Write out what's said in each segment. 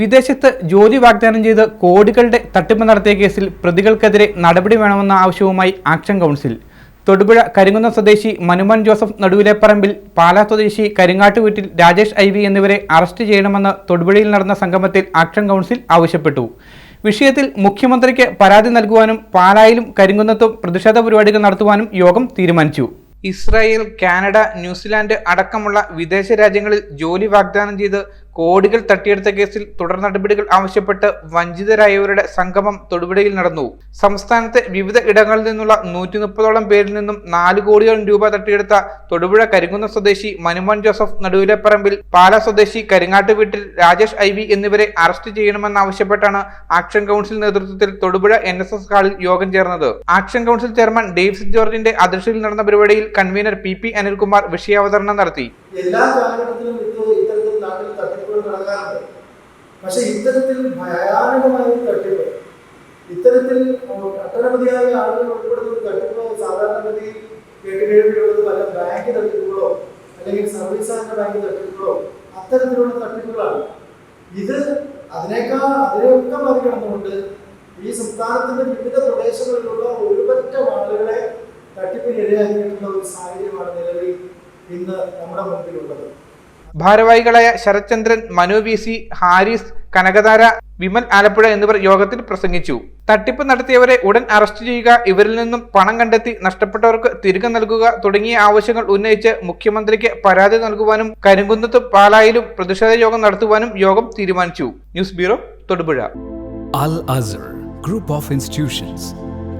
വിദേശത്ത് ജോലി വാഗ്ദാനം ചെയ്ത് കോടികളുടെ തട്ടിപ്പ് നടത്തിയ കേസിൽ പ്രതികൾക്കെതിരെ നടപടി വേണമെന്ന ആവശ്യവുമായി ആക്ഷൻ കൗൺസിൽ. തൊടുപുഴ കരിങ്കുന്നം സ്വദേശി മനുമൻ ജോസഫ് നടുവിലെപ്പറമ്പിൽ പാലാ സ്വദേശി കരിങ്ങാട്ട് വീട്ടിൽ രാജേഷ് ഐ വി എന്നിവരെ അറസ്റ്റ് ചെയ്യണമെന്ന് തൊടുപുഴയിൽ നടന്ന സംഗമത്തിൽ ആക്ഷൻ കൗൺസിൽ ആവശ്യപ്പെട്ടു. വിഷയത്തിൽ മുഖ്യമന്ത്രിക്ക് പരാതി നൽകുവാനും പാലായിലും കരിങ്കുന്നത്തും പ്രതിഷേധ പരിപാടികൾ നടത്തുവാനും യോഗം തീരുമാനിച്ചു. ഇസ്രായേൽ കാനഡ ന്യൂസിലാൻഡ് അടക്കമുള്ള വിദേശ രാജ്യങ്ങളിൽ ജോലി വാഗ്ദാനം ചെയ്ത് കോടികൾ തട്ടിയെടുത്ത കേസിൽ തുടർ നടപടികൾ ആവശ്യപ്പെട്ട് വഞ്ചിതരായവരുടെ സംഗമം തൊടുപുഴയിൽ നടന്നു. സംസ്ഥാനത്തെ വിവിധ ഇടങ്ങളിൽ നിന്നുള്ള നൂറ്റി മുപ്പതോളം പേരിൽ നിന്നും നാല് കോടിയോളം രൂപ തട്ടിയെടുത്ത തൊടുപുഴ കരിങ്കുന്ന സ്വദേശി മനുമോൻ ജോസഫ് നടുവിലപ്പറമ്പിൽ പാല സ്വദേശി കരിങ്ങാട്ട് വീട്ടിൽ രാജേഷ് ഐ എന്നിവരെ അറസ്റ്റ് ചെയ്യണമെന്നാവശ്യപ്പെട്ടാണ് ആക്ഷൻ കൗൺസിൽ നേതൃത്വത്തിൽ തൊടുപുഴ എൻ എസ് എസ് ഹാളിൽ യോഗം ചേർന്നത്. ആക്ഷൻ കൗൺസിൽ ചെയർമാൻ ഡേവിസ് ജോർജിന്റെ അധ്യക്ഷതയിൽ നടന്ന പരിപാടിയിൽ കൺവീനർ പി പി അനിൽകുമാർ വിഷയാവതരണം നടത്തി. എല്ലാ കാലഘട്ടത്തിലും തട്ടിപ്പുകൾ നടക്കാറുണ്ട്. പക്ഷെ ഇത്തരത്തിൽ ഭയാനകമായ ഒരു തട്ടിപ്പ് ഇത്തരത്തിൽ ഒട്ടനവധിയായ ആളുകൾ ഉൾപ്പെടുന്ന ഒരു തട്ടിപ്പ് സാധാരണഗതിയിൽ കേട്ടുകേൾവിയുള്ളത് പല ബാങ്ക് തട്ടിപ്പുകളോ അല്ലെങ്കിൽ സർവീസ് ആൻഡ് ബാങ്ക് തട്ടിപ്പുകളോ അത്തരത്തിലുള്ള തട്ടിപ്പുകളാണ്. ഇത് അതിനേക്കാൾ അതിനെയൊക്കെ മറികടന്നുകൊണ്ട് ഈ സംസ്ഥാനത്തിന്റെ വിവിധ പ്രദേശങ്ങളിലുള്ള ഒരുപറ്റം ആളുകളെ തട്ടിപ്പിനിരയാക്കിയിട്ടുള്ള ഒരു സാഹചര്യമാണ് നിലവിൽ ഇന്ന് നമ്മുടെ മുൻപിലുള്ളത്. ഭാരവാഹികളായ ശരത്ചന്ദ്രൻ മനു വി സി ഹാരിസ് കനകധാര വിമൽ ആലപ്പുഴ എന്നിവർ യോഗത്തിൽ പ്രസംഗിച്ചു. തട്ടിപ്പ് നടത്തിയവരെ ഉടൻ അറസ്റ്റ് ചെയ്യുക ഇവരിൽ നിന്നും പണം കണ്ടെത്തി നഷ്ടപ്പെട്ടവർക്ക് തിരികെ നൽകുക തുടങ്ങിയ ആവശ്യങ്ങൾ ഉന്നയിച്ച് മുഖ്യമന്ത്രിക്ക് പരാതി നൽകുവാനും കരിങ്കുന്നത്തും പാലായിലും പ്രതിഷേധ യോഗം നടത്തുവാനും യോഗം തീരുമാനിച്ചു. News bureau Thodupuzha. Al Azhar group of institutions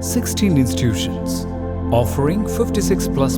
16 institutions, offering 56 plus